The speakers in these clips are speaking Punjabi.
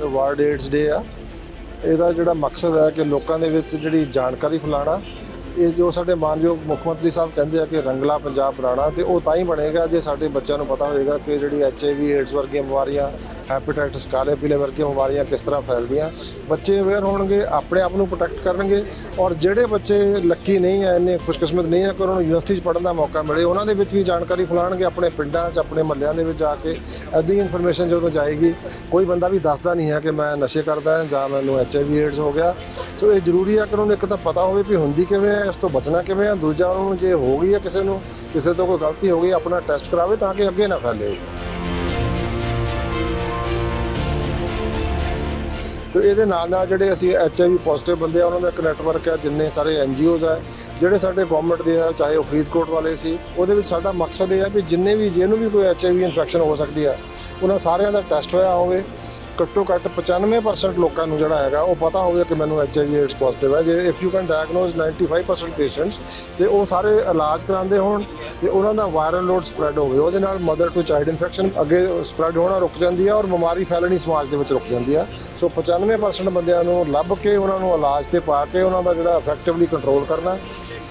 ਵਰਲਡ ਏਡਸ ਡੇ ਆ। ਇਹਦਾ ਜਿਹੜਾ ਮਕਸਦ ਹੈ ਕਿ ਲੋਕਾਂ ਦੇ ਵਿੱਚ ਜਿਹੜੀ ਜਾਣਕਾਰੀ ਫੈਲਾਉਣਾ ਇਹ ਜੋ ਸਾਡੇ ਮਾਨਯੋਗ ਮੁੱਖ ਮੰਤਰੀ ਸਾਹਿਬ ਕਹਿੰਦੇ ਆ ਕਿ ਰੰਗਲਾ ਪੰਜਾਬ ਬਣਾਉਣਾ ਤੇ ਉਹ ਤਾਂ ਹੀ ਬਣੇਗਾ ਜੇ ਸਾਡੇ ਬੱਚਿਆਂ ਨੂੰ ਪਤਾ ਹੋਏਗਾ ਕਿ ਜਿਹੜੀ ਐਚਆਈਵੀ ਏਡਸ ਵਰਗੀਆਂ ਬਿਮਾਰੀਆਂ ਹੈਪੇਟਾਈਟਸ ਕਾਲੇ ਪੀਲੇ ਵਰਗੀਆਂ ਬਿਮਾਰੀਆਂ ਕਿਸ ਤਰ੍ਹਾਂ ਫੈਲਦੀਆਂ। ਬੱਚੇ ਅਵੇਅਰ ਹੋਣਗੇ, ਆਪਣੇ ਆਪ ਨੂੰ ਪ੍ਰੋਟੈਕਟ ਕਰਨਗੇ, ਔਰ ਜਿਹੜੇ ਬੱਚੇ ਲੱਕੀ ਨਹੀਂ ਹੈ ਇੰਨੇ ਖੁਸ਼ਕਿਸਮਤ ਨਹੀਂ ਹੈ ਕਿ ਉਹਨਾਂ ਨੂੰ ਯੂਨੀਵਰਸਿਟੀ 'ਚ ਪੜ੍ਹਨ ਦਾ ਮੌਕਾ ਮਿਲੇ, ਉਹਨਾਂ ਦੇ ਵਿੱਚ ਵੀ ਜਾਣਕਾਰੀ ਫੈਲਾਉਣਗੇ ਆਪਣੇ ਪਿੰਡਾਂ 'ਚ, ਆਪਣੇ ਮਹੱਲਿਆਂ ਦੇ ਵਿੱਚ ਜਾ ਕੇ। ਐਦੀ ਇਨਫੋਰਮੇਸ਼ਨ ਜਦੋਂ ਜਾਏਗੀ, ਕੋਈ ਬੰਦਾ ਵੀ ਦੱਸਦਾ ਨਹੀਂ ਹੈ ਕਿ ਮੈਂ ਨਸ਼ੇ ਕਰਦਾ ਜਾਂ ਮੈਨੂੰ ਐਚਆਈਵੀ ਏਡਸ ਹੋ ਗਿਆ। ਸੋ ਇਹ ਜ਼ਰੂਰੀ ਹੈ ਕਿ ਉਹਨੂੰ ਇੱਕ ਤਾਂ ਪਤਾ ਹੋਵੇ ਵੀ ਹੁੰਦੀ ਕਿਵੇਂ ਹੈ ਇਸ ਤੋਂ ਬਚਣਾ ਕਿਵੇਂ ਹੈ ਦੂਜਾ ਉਹਨੂੰ ਜੇ ਹੋ ਗਈ ਹੈ ਕਿਸੇ ਨੂੰ, ਕਿਸੇ ਤੋਂ ਕੋਈ ਗਲਤੀ ਹੋ ਗਈ, ਆਪਣਾ ਟੈਸਟ ਕਰਾਵੇ ਤਾਂ ਕਿ ਅੱਗੇ ਨਾ ਫੈਲੇ। ਤੇ ਇਹਦੇ ਨਾਲ ਨਾਲ ਜਿਹੜੇ ਅਸੀਂ ਐਚਆਈਵੀ ਪੋਜ਼ਿਟਿਵ ਬੰਦੇ ਆ, ਉਹਨਾਂ ਦਾ ਇੱਕ ਨੈਟਵਰਕ ਹੈ ਜਿੰਨੇ ਸਾਰੇ ਐਨਜੀਓਜ਼ ਆ, ਜਿਹੜੇ ਸਾਡੇ ਗਵਰਨਮੈਂਟ ਦੇ ਆ, ਚਾਹੇ ਉਹ ਫਰੀਦਕੋਟ ਵਾਲੇ ਸੀ, ਉਹਦੇ ਵਿੱਚ ਸਾਡਾ ਮਕਸਦ ਇਹ ਹੈ ਵੀ ਜਿੰਨੇ ਵੀ, ਜਿਹਨੂੰ ਵੀ ਕੋਈ ਐਚਆਈਵੀ ਇਨਫੈਕਸ਼ਨ ਹੋ ਸਕਦੀ ਆ, ਉਹਨਾਂ ਸਾਰਿਆਂ ਦਾ ਟੈਸਟ ਹੋਇਆ ਹੋਵੇ। ਘੱਟੋ ਘੱਟ 95% ਲੋਕਾਂ ਨੂੰ ਜਿਹੜਾ ਹੈਗਾ, ਉਹ ਪਤਾ ਹੋਵੇ ਕਿ ਮੈਨੂੰ ਐਚਆਈਵੀ ਏਡਸ ਪੋਜ਼ਿਟਿਵ ਹੈ। ਜੇ if you can diagnose 95% patients ਤੇ ਉਹ ਸਾਰੇ ਇਲਾਜ ਕਰਾਉਂਦੇ ਹੋਣ, ਤੇ ਉਹਨਾਂ ਦਾ ਵਾਇਰਲ ਲੋਡ ਸਪਰੈਡ ਹੋਵੇ। ਉਹਦੇ ਨਾਲ ਮਦਰ ਟੂ ਚਾਈਲਡ ਇਨਫੈਕਸ਼ਨ ਅੱਗੇ ਸਪਰੈਡ ਹੋਣਾ ਰੁਕ ਜਾਂਦੀ ਹੈ ਔਰ ਬਿਮਾਰੀ ਫੈਲਣੀ ਸਮਾਜ ਦੇ ਵਿੱਚ ਰੁਕ ਜਾਂਦੀ ਹੈ। ਸੋ 95% ਬੰਦਿਆਂ ਨੂੰ ਲੱਭ ਕੇ ਉਹਨਾਂ ਨੂੰ ਇਲਾਜ ਤੇ ਪਾ ਕੇ ਉਹਨਾਂ ਦਾ ਜਿਹੜਾ ਇਫੈਕਟਿਵਲੀ ਕੰਟਰੋਲ ਕਰਨਾ।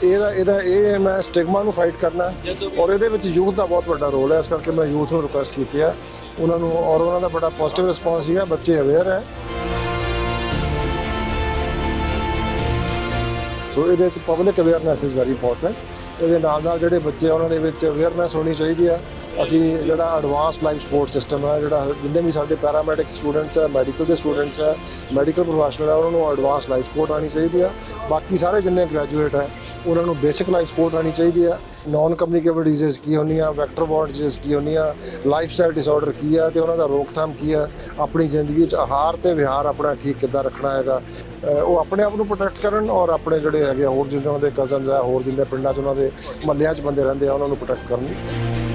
ਇਹਦਾ ਇਹਦਾ ਇਹ ਮੈਂ ਸਟਿਗਮਾ ਨੂੰ ਫਾਈਟ ਕਰਨਾ ਔਰ ਇਹਦੇ ਵਿੱਚ ਯੂਥ ਦਾ ਬਹੁਤ ਵੱਡਾ ਰੋਲ ਹੈ। ਇਸ ਕਰਕੇ ਮੈਂ ਯੂਥ ਨੂੰ ਰਿਕੁਐਸਟ ਕੀਤੀ ਹੈ। ਉਹਨਾਂ ਨੂੰ ਔਰ ਉਹਨਾਂ ਦਾ ਬੜਾ ਪੋਜ਼ਿਟਿਵ ਰਿਸਪੌਂਸ ਸੀਗਾ ਬੱਚੇ ਅਵੇਅਰ ਹੈ। ਸੋ ਇਹਦੇ ਵਿੱਚ public awareness is very important ਇਹਦੇ ਨਾਲ ਨਾਲ ਜਿਹੜੇ ਬੱਚੇ ਆ, ਉਹਨਾਂ ਦੇ ਵਿੱਚ ਅਵੇਅਰਨੈਸ ਹੋਣੀ ਚਾਹੀਦੀ ਆ ਅਸੀਂ ਜਿਹੜਾ ਐਡਵਾਂਸ ਲਾਈਫ ਸਪੋਰਟ ਸਿਸਟਮ ਹੈ ਜਿਹੜਾ ਜਿੰਨੇ ਵੀ ਸਾਡੇ ਪੈਰਾਮੈਡਿਕ ਸਟੂਡੈਂਟਸ ਹੈ ਮੈਡੀਕਲ ਦੇ ਸਟੂਡੈਂਟਸ ਹੈ ਮੈਡੀਕਲ ਪ੍ਰੋਫੈਸ਼ਨਲ ਹੈ ਉਹਨਾਂ ਨੂੰ ਐਡਵਾਂਸ ਲਾਈਫ ਸਪੋਰਟ ਆਣੀ ਚਾਹੀਦੀ ਆ। ਬਾਕੀ ਸਾਰੇ ਜਿੰਨੇ ਗ੍ਰੈਜੂਏਟ ਹੈ ਉਹਨਾਂ ਨੂੰ ਬੇਸਿਕ ਲਾਈਫ ਸਪੋਰਟ ਆਣੀ ਚਾਹੀਦੀ ਹੈ ਨਾਨ ਕਮਿਊਨੀਕੇਬਲ ਡਿਜ਼ੀਜ਼ ਕੀ ਹੁੰਦੀਆਂ ਵੈਕਟਰ ਬੋਰਨ ਡਿਜ਼ੀਜ਼ ਕੀ ਹੁੰਦੀਆਂ ਲਾਈਫ ਸਟਾਈਲ ਡਿਸਆਰਡਰ ਕੀ ਆ ਤੇ ਉਹਨਾਂ ਦਾ ਰੋਕਥਾਮ ਕੀ ਆ ਆਪਣੀ ਜ਼ਿੰਦਗੀ 'ਚ ਆਹਾਰ ਤੇ ਵਿਹਾਰ ਆਪਣਾ ਠੀਕ ਕਿੱਦਾਂ ਰੱਖਣਾ ਹੈਗਾ। ਉਹ ਆਪਣੇ ਆਪ ਨੂੰ ਪ੍ਰੋਟੈਕਟ ਕਰਨ ਔਰ ਆਪਣੇ ਜਿਹੜੇ ਹੈਗੇ ਆ, ਹੋਰ ਜਿਨ੍ਹਾਂ ਦੇ ਕਜ਼ਨਸ ਆ ਹੋਰ ਜਿੰਨੇ ਪਿੰਡਾਂ 'ਚ ਉਹਨਾਂ ਦੇ ਮਹੱਲਿਆਂ 'ਚ ਬੰਦੇ ਰਹਿੰਦੇ ਆ ਉਹਨਾਂ ਨੂੰ ਪ੍ਰੋਟੈਕਟ ਕਰਨ।